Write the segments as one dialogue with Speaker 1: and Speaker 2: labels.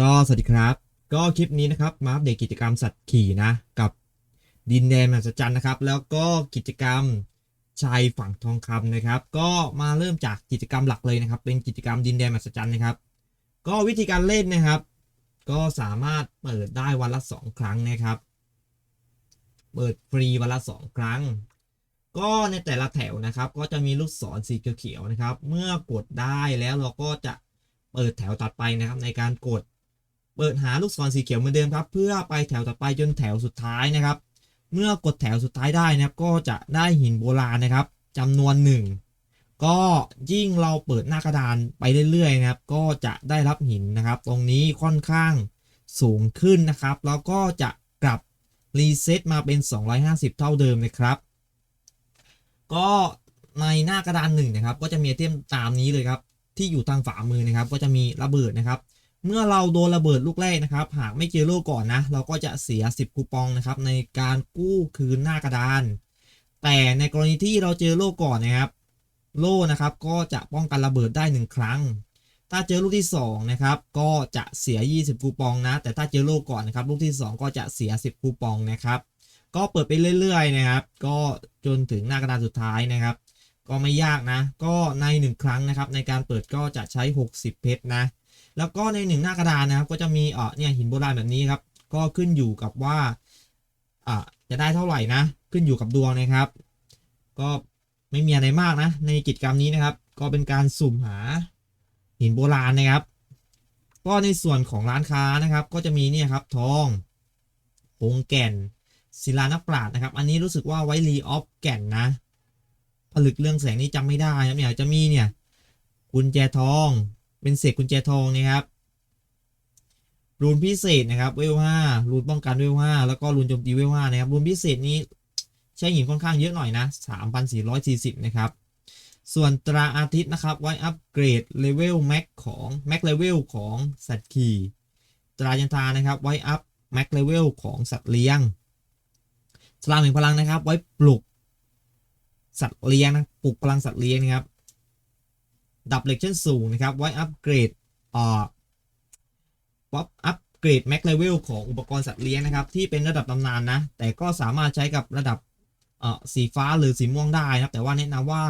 Speaker 1: ก็สวัสดีครับ ก็คลิปนี้นะครับมาอัปเดตกิจกรรมสัตว์ขี่นะ กับดินแดนมหัศจรรย์นะครับ แล้วก็กิจกรรมชายฝั่งทองคำนะครับ ก็มาเริ่มจากกิจกรรมหลักเลยนะครับ เป็นกิจกรรมดินแดนมหัศจรรย์นะครับ ก็วิธีการเล่นนะครับ ก็สามารถเปิดได้วันละสองครั้งนะครับ เปิดฟรีวันละสองครั้ง ก็ในแต่ละแถวนะครับ ก็จะมีลูกศรสีเขียวๆนะครับ เมื่อกดได้แล้วเราก็จะเปิดแถวตัดไปนะครับ ในการกด เปิดหาลูกศรสีเขียวเหมือนเดิมครับเพื่อไปแถวต่อไปจนแถวสุดท้ายนะครับ เมื่อกดแถวสุดท้ายได้นะครับก็จะได้หินโบราณนะครับจำนวนหนึ่งก็ยิ่งเราเปิดหน้ากระดานไปเรื่อยๆนะครับ ก็จะได้รับหินนะครับ ตรงนี้ค่อนข้างสูงขึ้นนะครับ แล้วก็จะกลับรีเซ็ตมาเป็น 250 เท่าเดิมนะครับ ก็ในหน้ากระดานหนึ่งนะครับก็จะมีไอเทมตามนี้เลยครับที่อยู่ทางฝ่ามือนะครับ ก็จะมีระเบิดนะครับ เมื่อเราโดนระเบิดลูกแรกนะครับ หากไม่เจอโล่ก่อนนะ เราก็จะเสีย 10 คูปองนะครับ ในการกู้คืนหน้ากระดาน แต่ในกรณีที่เราเจอโล่ก่อนนะครับ โล่นะครับก็จะป้องกันระเบิดได้ 1 ครั้ง ถ้าเจอลูกที่2นะครับก็จะเสีย 20 คูปองนะ แต่ถ้าเจอโล่ก่อนนะครับลูกที่ 2 ก็จะเสีย 10 คูปองนะครับ ก็เปิดไปเรื่อยๆนะครับ ก็จนถึงหน้ากระดานสุดท้ายนะครับ ก็ไม่ยากนะ ก็ใน 1 ครั้งนะครับ ในการเปิดก็จะใช้ 60 เพชรนะ แล้วก็ในหนึ่งหน้ากระดานนะครับ ก็จะมีเออเนี่ยหินโบราณแบบนี้ครับ ก็ขึ้นอยู่กับว่าอ่าจะได้เท่าไหร่นะ ขึ้นอยู่กับดวงนะครับ ก็ไม่มีอะไรมากนะ ในกิจกรรมนี้นะครับ ก็เป็นการสุ่มหาหินโบราณนะครับ ก็ในส่วนของร้านค้านะครับ ก็จะมีเนี่ยครับทองผงแก่นศิลานักปราชญ์นะครับ อันนี้รู้สึกว่าไวรีออฟแก่นนะผลึกเรื่องแสงนี้จำไม่ได้ครับเนี่ยจะมีเนี่ยกุญแจทอง เป็นเศษกุญแจทองนะครับรูนพิเศษนะครับเวลห้ารูนป้องกันเวลห้าแล้วก็รูนโจมตีเวลห้านะครับรูนพิเศษนี้ใช้หินค่อนข้างเยอะหน่อยนะ3,440 นะครับ ส่วนตราอาทิตย์นะครับ ไว้อัปเกรดเลเวลแม็กของแม็กเลเวลของสัตว์ขี่ตรายันทานะครับ ไว้อัพแม็กเลเวลของสัตว์เลี้ยงสลามแห่งพลังนะครับ ไว้ปลุกสัตว์เลี้ยงนะปลุกพลังสัตว์เลี้ยงนะครับ ดับเหล็กชั้นสูงนะครับ ไว้อัปเกรดอ่าป๊อปอัปเกรดแม็กเลเวลของอุปกรณ์สัตว์เลี้ยงนะครับ ที่เป็นระดับตำนานนะ แต่ก็สามารถใช้กับระดับอ่อสีฟ้าหรือสีม่วงได้นะครับ แต่ว่าแนะนำว่า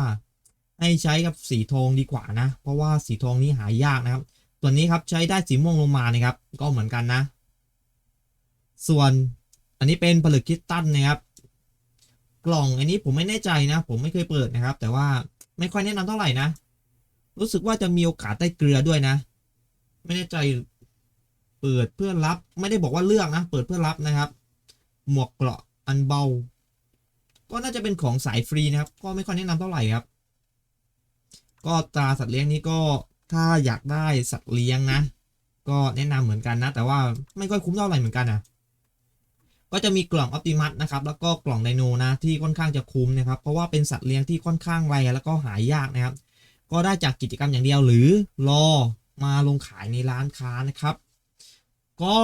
Speaker 1: ให้ใช้กับสีทองดีกว่านะ เพราะว่าสีทองนี้หายากนะครับ ตัวนี้ครับใช้ได้สีม่วงลงมานะครับ ก็เหมือนกันนะ ส่วนอันนี้เป็นผลึกคิสตัลนะครับ กล่องอันนี้ผมไม่แน่ใจนะ ผมไม่เคยเปิดนะครับ แต่ว่าไม่ค่อยแนะนำเท่าไหร่นะ รู้สึกว่าจะมีโอกาสได้เกลือด้วยนะ ไม่แน่ใจเปิดเพื่อรับไม่ได้บอกว่าเลือกนะ เปิดเพื่อรับนะครับ หมวกเกราะอันเบา ก็น่าจะเป็นของสายฟรีนะครับ ก็ไม่ค่อยแนะนำเท่าไหร่ครับ ก็ตราสัตว์เลี้ยงนี้ก็ถ้าอยากได้สัตว์เลี้ยงนะ ก็แนะนำเหมือนกันนะ แต่ว่าไม่ค่อยคุ้มเท่าไหร่เหมือนกันนะก็จะมีกล่องออ t ติมัสนะครับ แล้วก็กล่องไดโนนะที่ค่อนข้างจะคุ้มนะครับ เพราะว่าเป็นสัตว์เลี้ยงที่ค่อนข้างแรแล้วก็หายากนะครับ ก็ได้จากกิจกรรมอย่างเดียวหรือรอมาลงขายในร้านค้านะครับ ก็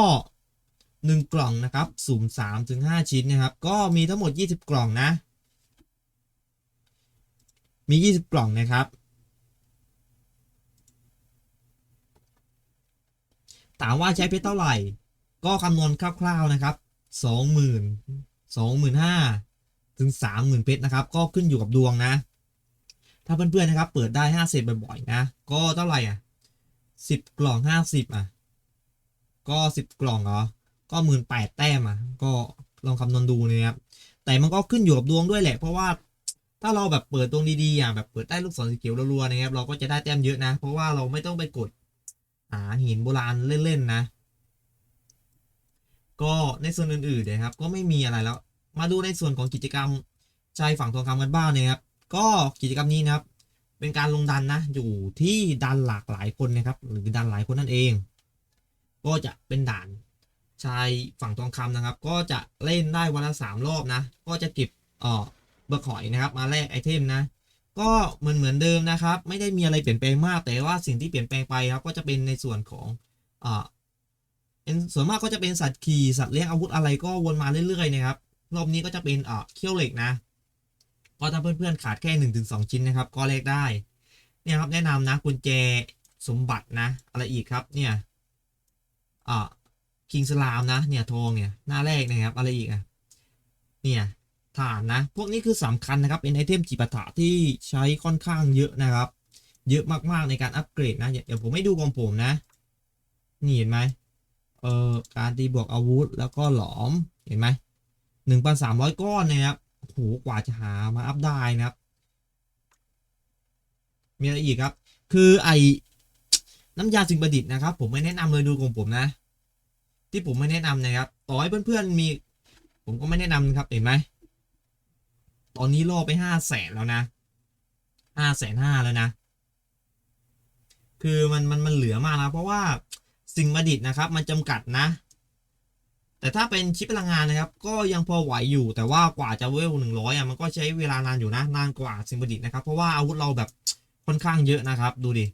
Speaker 1: หนึ่งกล่องนะครับสุ่มสามถึงห้าชิ้นนะครับ ก็มีทั้งหมดยี่สิบกล่องนะ มียี่สิบกล่องนะครับถามว่าใช้เพชรเท่าไหร่ ก็คำนวณคร่าวๆนะครับสองหมื่นสองหมื่นห้าถึงสามหมื่นเพชรนะครับ ก็ขึ้นอยู่กับดวงนะ ถ้าเพื่อนๆนะครับ เปิดได้ห้าสิบบ่อยๆนะ ก็เท่าไหร่อะสิบกล่องห้าสิบอะ ก็สิบกล่องเหรอ ก็หมื่นแปดแต้มอะ ก็ลองคำนวณดูนะครับ แต่มันก็ขึ้นอยู่กับดวงด้วยแหละ เพราะว่าถ้าเราแบบเปิดดวงดีๆอะแบบเปิดได้ลูกศรสีเขียวรัวๆนะครับ เราก็จะได้แต้มเยอะนะ เพราะว่าเราไม่ต้องไปกดหาหินโบราณเล่นๆนะ ก็ในส่วนอื่นๆนะครับ ก็ไม่มีอะไรแล้ว มาดูในส่วนของกิจกรรมชายฝั่งทองคำกันบ้างนะครับ ก็กิจกรรมนี้นะครับ เป็นการลงดันนะ อยู่ที่ดันหลากหลายคนนะครับ หรือดันหลายคนนั่นเอง ก็จะเป็นด่านชายฝั่งทองคำนะครับ ก็จะเล่นได้วันละสามรอบนะ ก็จะเก็บเอ่อเบอร์ขอยนะครับ มาแลกไอเทมนะ ก็เหมือนเหมือนเดิมนะครับ ไม่ได้มีอะไรเปลี่ยนแปลงมาก แต่ว่าสิ่งที่เปลี่ยนแปลงไปครับ ก็จะเป็นในส่วนของอ่าเป็นส่วนมากก็จะเป็นสัตว์ขี่สัตว์เลี้ยงอาวุธอะไรก็วนมาเรื่อยๆนะครับ รอบนี้ก็จะเป็นเอ่าเขี้ยวเหล็กนะ ก็ถ้าเพื่อนๆขาดแค่หนึ่งถึงสองชิ้นนะครับ ก็แลกได้ เนี่ยครับแนะนำนะกุญแจสมบัตินะ อะไรอีกครับเนี่ยอ่าคิงสลามนะเนี่ยทองเนี่ยหน้าแรกนะครับอะไรอีกอะเนี่ยฐานนะ พวกนี้คือสำคัญนะครับ เป็นไอเทมจิปาถะที่ใช้ค่อนข้างเยอะนะครับ เยอะมากๆในการอัปเกรดนะ เดี๋ยวผมไม่ดูของผมนะ นี่เห็นไหมเอ่อการตีบวกอาวุธแล้วก็หลอมเห็นไหมหนึ่งพันสามร้อยก้อนนะครับ โอ้โหกว่าจะหามาอัพได้นะครับ มีอะไรอีกครับ คือไอน้ำยาสิ่งประดิษฐ์นะครับ ผมไม่แนะนำเลยดูของผมนะ ที่ผมไม่แนะนำนะครับ ต่อให้เพื่อนๆมี ผมก็ไม่แนะนำนะครับเห็นไหมตอนนี้ล่อไปห้าแสนแล้วนะห้าแสนห้าแล้วนะ คือมันมันมันเหลือมากนะเพราะว่าสิ่งประดิษฐ์นะครับ มันจำกัดนะ แต่ถ้าเป็นชิปพลังงานนะครับ ก็ยังพอไหวอยู่แต่ว่ากว่าจะเวลหนึ่งร้อยอะมันก็ใช้เวลานานอยู่นะนานกว่าสิ่งประดิษฐ์นะครับ เพราะว่าอาวุธเราแบบค่อนข้างเยอะนะครับ ดูดิ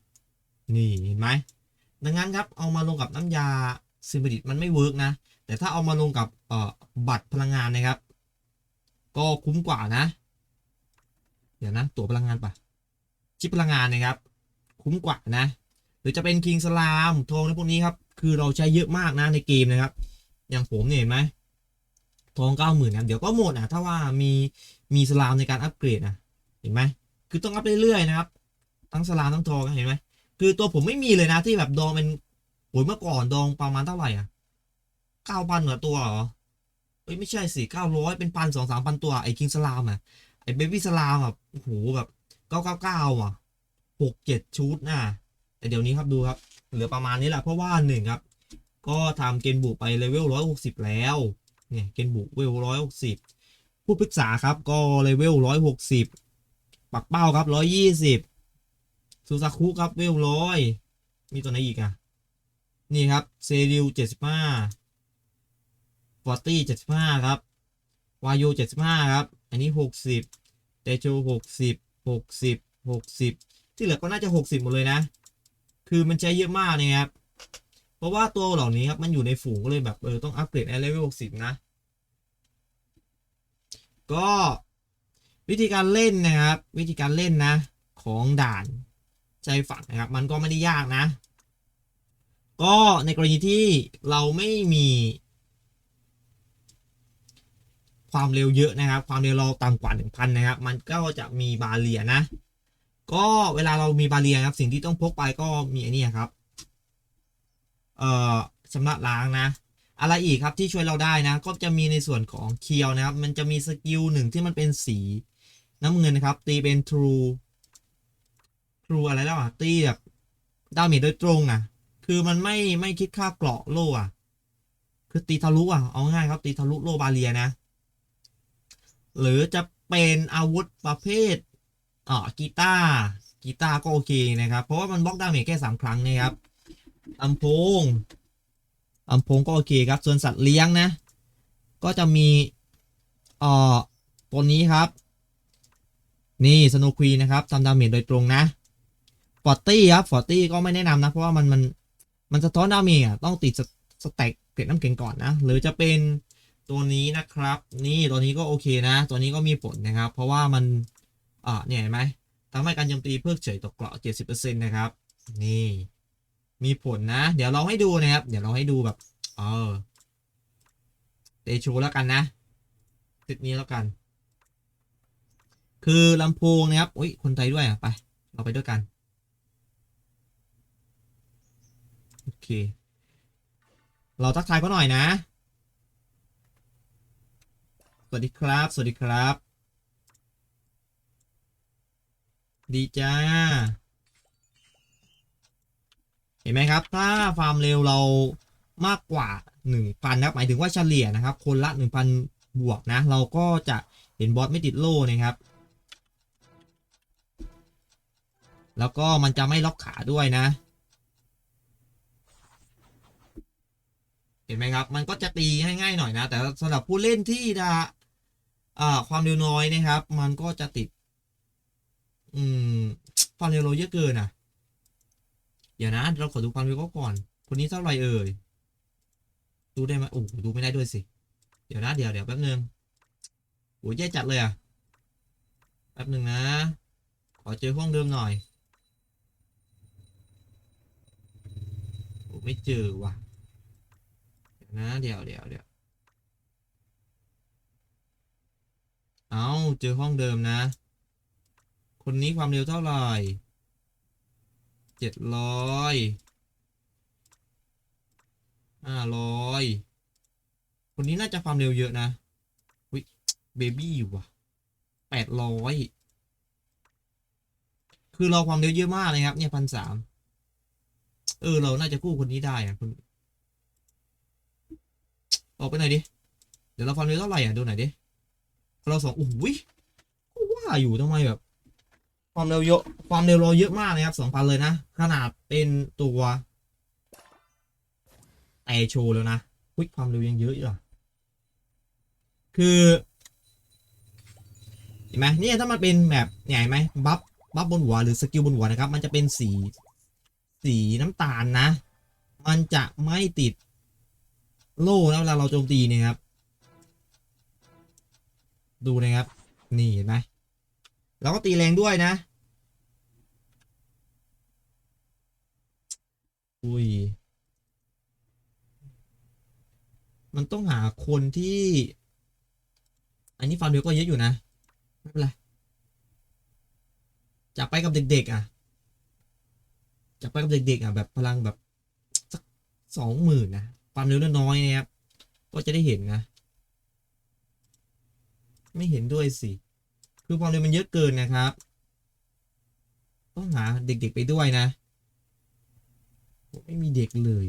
Speaker 1: นี่เห็นไหมดังนั้นครับเอามาลงกับน้ำยาสิ่งประดิษฐ์มันไม่เวิร์กนะ แต่ถ้าเอามาลงกับเอ่อบัตรพลังงานนะครับ ก็คุ้มกว่านะ เดี๋ยวนะ ตั๋วพลังงานปะชิปพลังงานนะครับ คุ้มกว่านะ หรือจะเป็นคิงสลามทองในพวกนี้ครับคือเราใช้เยอะมากนะในเกมนะครับ อย่างผมเนี่ยเห็นไหมทองเก้าหมื่นนะเดี๋ยวก็หมดอะถ้าว่ามีมีสลามในการอัปเกรดนะเห็นไหมคือต้องอัพเรื่อยๆนะครับ ทั้งสลามทั้งทองเห็นไหมคือตัวผมไม่มีเลยนะที่แบบดองเป็นโอยเมื่อก่อนดองประมาณเท่าไหร่อะเก้าพันกว่าตัวเหรอเอ้ยไม่ใช่สิเก้าร้อยเป็นพันสองสามพันตัวไอ้คิงสลามอะไอ้เบบี้สลามอะโอ้โหแบบเก้าเก้าเก้าอะหกเจ็ดชุดนะแต่เดี๋ยวนี้ครับดูครับ เหลือประมาณนี้แหละเพราะว่าหนึ่งครับ ก็ทำเกณฑ์บุไปเลเวลร้อยหกสิบแล้วเนี่ยเกณฑ์บุเลเวลร้อยหกสิบผู้ปรึกษาครับก็เลเวลร้อยหกสิบปักเป้าครับร้อยยี่สิบซูซาคุครับเวลร้อยมีตัวไหนอีกอะนี่ครับเซริวเจ็ดสิบห้าฟอร์ตี้เจ็ดสิบห้าครับวายูเจ็ดสิบห้าครับ อันนี้หกสิบเตโชหกสิบหกสิบหกสิบที่เหลือก็น่าจะหกสิบหมดเลยนะ คือมันใช้เยอะมากนะครับ ราะว่าตัวเหล่านี้ครับมันอยู่ในฝูงก็เลยแบบเออต้องอัปเกรดในเลเวลสิบนะ ก็วิธีการเล่นนะครับ วิธีการเล่นนะ ของด่านใจฝันนะครับ มันก็ไม่ได้ยากนะ ก็ในกรณีที่เราไม่มี ความเร็วเยอะนะครับ ความเร็วเราต่ำกว่า 1,000 นะครับ มันก็จะมีบาเรียนะ ก็เวลาเรามีบาเรียครับ สิ่งที่ต้องพกไปก็มีอันนี้ครับ เอ่อชำระล้างนะอะไรอีกครับที่ช่วยเราได้นะ ก็จะมีในส่วนของเคียวนะครับ มันจะมีสกิลหนึ่งที่มันเป็นสีน้ำเงินนะครับ ตีเป็น true true อะไรแล้วอะ ตีแบบดาเมจโดยตรงอะ คือมันไม่ไม่คิดค่าเกราะโล่อะ คือตีทะลุอะ เอาง่ายครับ ตีทะลุโลบาเรียนะ หรือจะเป็นอาวุธประเภทอ่ากีตาร์กีตาร์ก็โอเคนะครับ เพราะว่ามันบล็อกดาเมจแค่สามครั้งนะครับ ลำโพงลำโพงก็โอเคครับ ส่วนสัตว์เลี้ยงนะ ก็จะมีเอ่อตัวนี้ครับ นี่สโนควีนะครับทำดาเมจโดยตรงนะฟอร์ตี้ครับฟอร์ตี้ก็ไม่แนะนำนะ เพราะว่ามันมันมันสะท้อนดาเมจต้องติดสสแต็กเกล็ดน้ำแข็งก่อนนะ หรือจะเป็นตัวนี้นะครับ นี่ตัวนี้ก็โอเคนะ ตัวนี้ก็มีผลนะครับ เพราะว่ามันอ่าเนี่ยเห็นไหมทำให้การโจมตีเพิกเฉยตกเกราะ70%นะครับ นี่ มีผลนะ เดี๋ยวเราให้ดูนะครับ เดี๋ยวเราให้ดูแบบ เออเตโชแล้วกันนะคลิปนี้แล้วกัน คือลำโพงนะครับอุ้ยคนไทยด้วยอะไป เราไปด้วยกัน โอเค เราทักทายเขาหน่อยนะ สวัสดีครับ สวัสดีครับ ดีจ้า เห็นไหมครับ ถ้าฟาร์มเร็วเรามากกว่า 1,000นะครับหมายถึงว่าเฉลี่ยนะครับ คนละ 1,000 บวกนะ เราก็จะเห็นบอสไม่ติดโล่นะครับ แล้วก็มันจะไม่ล็อกขาด้วยนะ เห็นไหมครับ มันก็จะตีง่ายๆหน่อยนะ แต่สำหรับผู้เล่นที่ดาอ่าความเร็วน้อยนะครับ มันก็จะติด อืมความเร็วเราเยอะเกินอะ เดี๋ยวนะ เราขอดูความเร็วเขาก่อน คนนี้เท่าไหร่เอ่ย ดูได้ไหมโอ้ดูไม่ได้ด้วยสิ เดี๋ยวนะ เดี๋ยวเดี๋ยวแป๊บนึงโอ้ยแย่จัดเลยอะแป๊บนึงนะ ขอเจอห้องเดิมหน่อยโอ้ไม่เจอว่ะ เดี๋ยวนะ เดี๋ยวเดี๋ยวเดี๋ยวเอาเจอห้องเดิมนะ คนนี้ความเร็วเท่าไหร่ เจ็ดร้อยห้าร้อยคนนี้น่าจะความเร็วเยอะนะวิเบบี้อยู่ว่ะแปดร้อยคือเราความเร็วเยอะมากเลยครับ เนี่ยพันสามเออ เราน่าจะกู้คนนี้ได้อะคนออกไปหน่อยดิ เดี๋ยวเราความเร็วเท่าไหร่อะ ดูหน่อยดิ เราสองโอ้โหยกว่าอยู่ทำไมแบบ ความเร็วเยอะความเร็วเราเยอะมากนะครับสองพันเลยนะ ขนาดเป็นตัวแต่โชว์แล้วนะอุ้ยความเร็วยังเยอะอยู่อะคือเห็นไหมเนี่ยถ้ามันเป็นแบบเนี่ไหมบัฟบัฟบนหัวหรือสกิลบนหัวนะครับ มันจะเป็นสีสีน้ำตาลนะ มันจะไม่ติดโล่แล้วเวลาเราโจมตีเนี่ยครับ ดูนะครับ นี่เห็นไหม เราก็ตีแรงด้วยนะ อุ้ย มันต้องหาคนที่ อันนี้ฟาร์มเดียวก็เยอะอยู่นะ ไม่เป็นไร จะไปกับเด็กๆอะ จะไปกับเด็กๆอะแบบพลังแบบสักสองหมื่นนะความเร็วน้อยๆนะครับ ก็จะได้เห็นนะ ไม่เห็นด้วยสิ คือความเร็วมันเยอะเกินนะครับ ต้องหาเด็กๆไปด้วยนะ ไม่มีเด็กเลย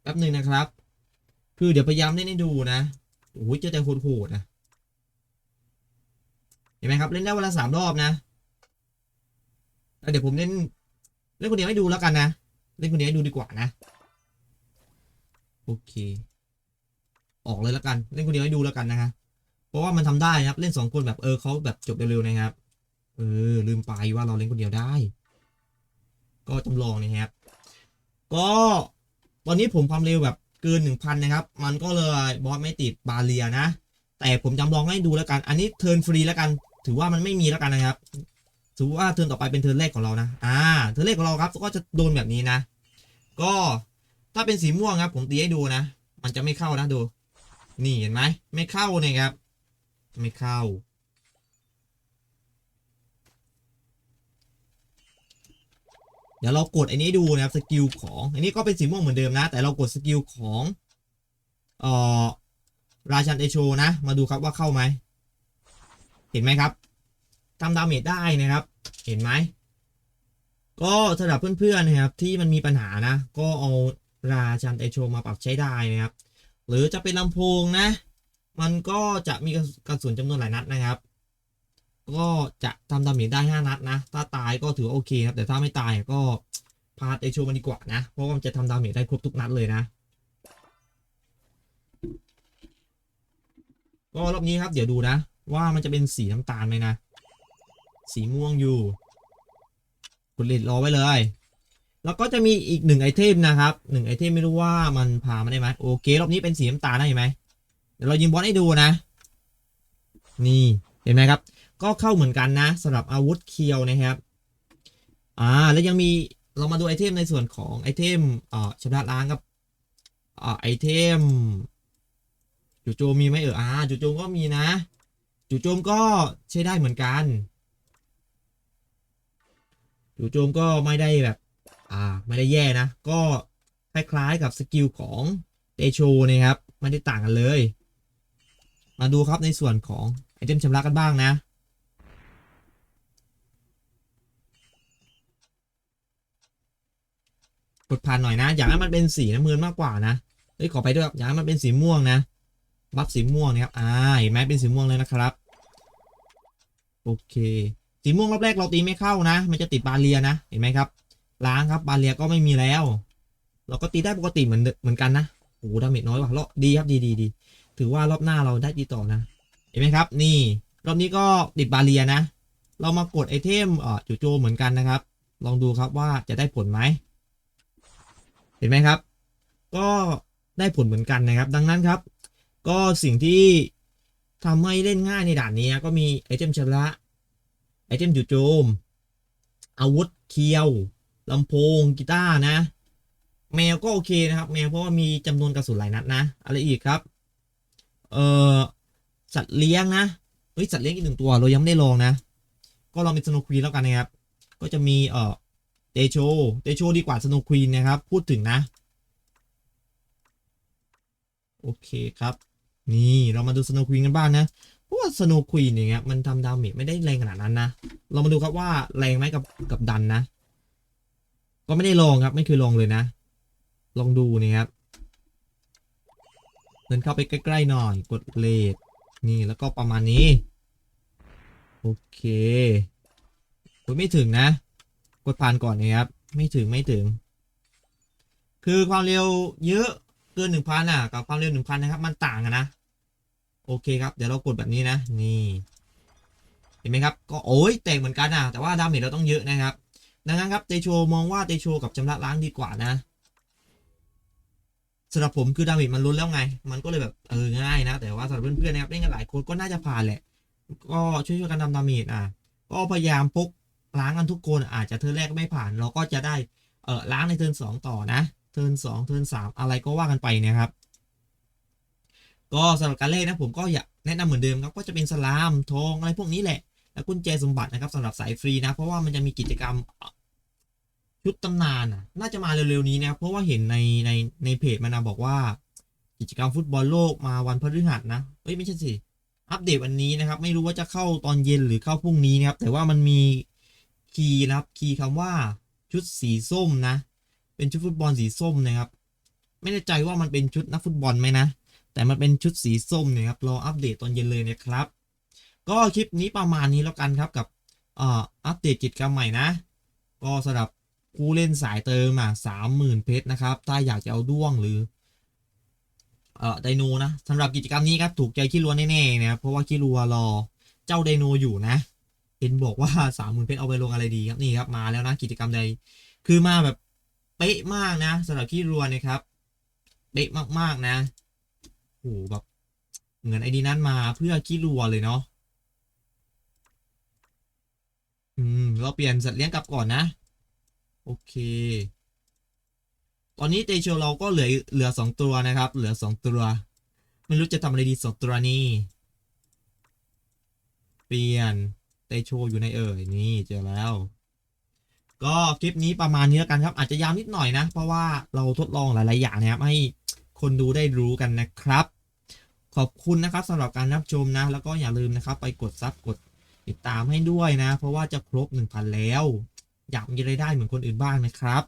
Speaker 1: แป๊บหนึ่งนะครับ คือเดี๋ยวพยายามเล่นให้ดูนะโอ้ยเจอแต่โหดๆนะเห็นไหมครับ เล่นได้วันละสามรอบนะเดี๋ยวผมเล่นเล่นคนเดียวให้ดูแล้วกันนะ เล่นคนเดียวให้ดูดีกว่านะ โอเค ออกเลยแล้วกัน เล่นคนเดียวให้ดูแล้วกันนะฮะเพราะว่ามันทำได้นะครับเล่นสองคนแบบเออเขาแบบจบเร็วๆนะครับเออลืมไปว่าเราเล่นคนเดียวได้ ก็จำลองนะครับ ก็ตอนนี้ผมความเร็วแบบเกินหนึ่งพันนะครับ มันก็เลยบอสไม่ติดบาเรียนะ แต่ผมจำลองให้ดูแล้วกัน อันนี้เทิร์นฟรีแล้วกัน ถือว่ามันไม่มีแล้วกันนะครับถือว่าเทิร์นต่อไปเป็นเทิร์นแรกของเรานะ อ่า เทิร์นแรกของเราครับ ก็จะโดนแบบนี้นะ ก็ถ้าเป็นสีม่วงครับ ผมตีให้ดูนะ มันจะไม่เข้านะดู นี่เห็นไหมไม่เข้าเนี่ยครับ ไม่เข้า เดี๋ยวเรากดอันนี้ดูนะครับสกิลของ อันนี้ก็เป็นสีม่วงเหมือนเดิมนะ แต่เรากดสกิลของเอ่อราชันเอโชนะ มาดูครับว่าเข้าไหม เห็นไหมครับทำดาเมจได้นะครับ เห็นไหม ก็สำหรับเพื่อนๆนะครับที่มันมีปัญหานะ ก็เอาราชันเอโชมาปรับใช้ได้นะครับ หรือจะเป็นลำโพงนะ มันก็จะมีกระสุนจำนวนหลายนัดนะครับ ก็จะทำดาเมจได้ 5 นัดนะ ถ้าตายก็ถือโอเคครับ แต่ถ้าไม่ตายก็พาดเอโชมันดีกว่านะ เพราะว่ามันจะทำดาเมจได้ครบทุกนัดเลยนะ ก็รอบนี้ครับ เดี๋ยวดูนะ ว่ามันจะเป็นสีน้ำตาลไหมนะ สีม่วงอยู่กดเลดรอไว้เลย แล้วก็จะมีอีกหนึ่งไอเทมนะครับหนึ่งไอเทมไม่รู้ว่ามันพามาได้ไหมโอเครอบนี้เป็นสีน้ำตาลได้ไหมเดี๋ยวเรายิงบอลให้ดูนะ นี่เห็นไหมครับ ก็เข้าเหมือนกันนะสำหรับอาวุธเคียวนะครับอ่าแล้วยังมีเรามาดูไอเทมในส่วนของไอเทมเอ่อชำระล้างกับอ่าไอเทมจูโจมมีไหมเอออ่าจูโจมก็มีนะจูโจมก็ใช้ได้เหมือนกันจูโจมก็ไม่ได้แบบ อ่าไม่ได้แย่นะ ก็คล้ายๆกับสกิลของเตโชนะครับ ไม่ได้ต่างกันเลย มาดูครับในส่วนของไอเทมชำระกันบ้างนะ กดผ่านหน่อยนะ อยากให้มันเป็นสีน้ำเงินมากกว่านะเฮ้ยขอไปด้วยครับอยากให้มันเป็นสีม่วงนะ บัฟสีม่วงนะครับ อ่าเห็นไหมเป็นสีม่วงเลยนะครับ โอเค สีม่วงรอบแรกเราตีไม่เข้านะ มันจะติดบาเรียนะ เห็นไหมครับ ล้างครับบาเรียก็ไม่มีแล้ว เราก็ตีได้ปกติเหมือนเหมือนกันนะโอ้โหดาเมจน้อยว่ะรอบดีครับดีดีดีถือว่ารอบหน้าเราได้ดีต่อนะ เห็นไหมครับ นี่รอบนี้ก็ติดบาเรียนะ เรามากดไอเทมเอ่อจู่โจมเหมือนกันนะครับ ลองดูครับว่าจะได้ผลไหมเห็นไหมครับ ก็ได้ผลเหมือนกันนะครับ ดังนั้นครับ ก็สิ่งที่ทำให้เล่นง่ายในด่านนี้ก็มีไอเทมชำระไอเทมจู่โจม อาวุธเคียว ลำโพงกีตาร์นะ แมวก็โอเคนะครับ แมวเพราะว่ามีจำนวนกระสุนหลายนัดนะ อะไรอีกครับ เอ่อสัตว์เลี้ยงนะเฮ้ยสัตว์เลี้ยงอีกหนึ่งตัวเรายังไม่ได้ลองนะ ก็ลองเป็นสโนควีนแล้วกันนะครับ ก็จะมีเอ่อเตโชเตโชดีกว่าสโนควีนนะครับ พูดถึงนะ โอเคครับ นี่เรามาดูสโนควีนกันบ้างนะเพราะว่าสโนควีนอย่างเงี้ยมันทำดาเมจไม่ได้แรงขนาดนั้นนะ เรามาดูครับว่าแรงไหมกับกับดันนะ ก็ไม่ได้ลองครับ ไม่เคยลองเลยนะ ลองดูนี่ครับเดินเข้าไปใกล้ๆหน่อยกดเลดนี่แล้วก็ประมาณนี้ โอเคกดไม่ถึงนะ กดผ่านก่อนนะครับ ไม่ถึงไม่ถึง คือความเร็วเยอะเกินหนึ่งพันอะ กับความเร็วหนึ่งพันนะครับ มันต่างกันนะ โอเคครับ เดี๋ยวเรากดแบบนี้นะ นี่ เห็นไหมครับ ก็โอ้ยแตกเหมือนกันนะแต่ว่าดาเมจเราต้องเยอะนะครับ ดังนั้นครับเตโชมองว่าเตโชกับชำระล้างดีกว่านะสำหรับผมคือดาเมจมันล้นแล้วไง มันก็เลยแบบเออง่ายนะ แต่ว่าสำหรับเพื่อนๆนะครับเล่นกันหลายคนก็น่าจะผ่านแหละ ก็ช่วยๆกันทำดาเมจอะ ก็พยายามพกล้างกันทุกคนอาจจะเทิร์นแรกไม่ผ่าน เราก็จะได้เออล้างในเทิร์นสองต่อนะ เทิร์นสองเทิร์นสามอะไรก็ว่ากันไปนะครับ ก็สำหรับการเล่นนะผมก็อยากแนะนำเหมือนเดิมครับก็จะเป็นสลามทองอะไรพวกนี้แหละ กุญแจสมบัตินะครับสำหรับสายฟรีนะ เพราะว่ามันจะมีกิจกรรมชุดตำนานน่าจะมาเร็วๆนี้นะครับเพราะว่าเห็นในในในเพจมันนะบอกว่า กิจกรรมฟุตบอลโลกมาวันพฤหัสนะเอ้ยไม่ใช่สิอัปเดตวันนี้นะครับ ไม่รู้ว่าจะเข้าตอนเย็นหรือเข้าพรุ่งนี้นะครับ แต่ว่ามันมีคีย์นะครับคีย์คำว่าชุดสีส้มนะ เป็นชุดฟุตบอลสีส้มนะครับ ไม่แน่ใจว่ามันเป็นชุดนักฟุตบอลไหมนะ แต่มันเป็นชุดสีส้มนะครับรออัปเดตตอนเย็นเลยนะครับ ก็คลิปนี้ประมาณนี้แล้วกันครับกับอัปเดตกิจกรรมใหม่นะ ก็สำหรับผู้เล่นสายเติมอะสามหมื่นเพชรนะครับ ถ้าอยากจะเอาด้วงหรือเอ่อไดโนนะสำหรับกิจกรรมนี้ครับถูกใจคิรัวแน่ๆนะเพราะว่าคิรัวรอเจ้าไดโนอยู่นะเห็นบอกว่าสามหมื่นเพชรเอาไปลงอะไรดีครับนี่ครับมาแล้วนะกิจกรรมใด คือมาแบบเป๊ะมากนะสำหรับคิรัวนะครับเป๊ะมากๆนะโอ้โหแบบเหมือนไอดีนั้นมาเพื่อคิรัวเลยเนาะ อืมเราเปลี่ยนสัตว์เลี้ยงกลับก่อนนะ โอเค ตอนนี้เตโชเราก็เหลือเหลือสองตัวนะครับ เหลือสองตัว ไม่รู้จะทำอะไรดีสองตัวนี้ เปลี่ยนเตโชอยู่ในเอ่ยนี่เจอแล้ว ก็คลิปนี้ประมาณนี้แล้วกันครับ อาจจะยาวนิดหน่อยนะ เพราะว่าเราทดลองหลาย ๆ อย่างนะครับให้คนดูได้รู้กันนะครับ ขอบคุณนะครับสำหรับการรับชมนะ แล้วก็อย่าลืมนะครับ ไปกดซับกด ติดตามให้ด้วยนะ เพราะว่าจะครบ 1,000 แล้ว อยากมีรายได้เหมือนคนอื่นบ้างนะครับ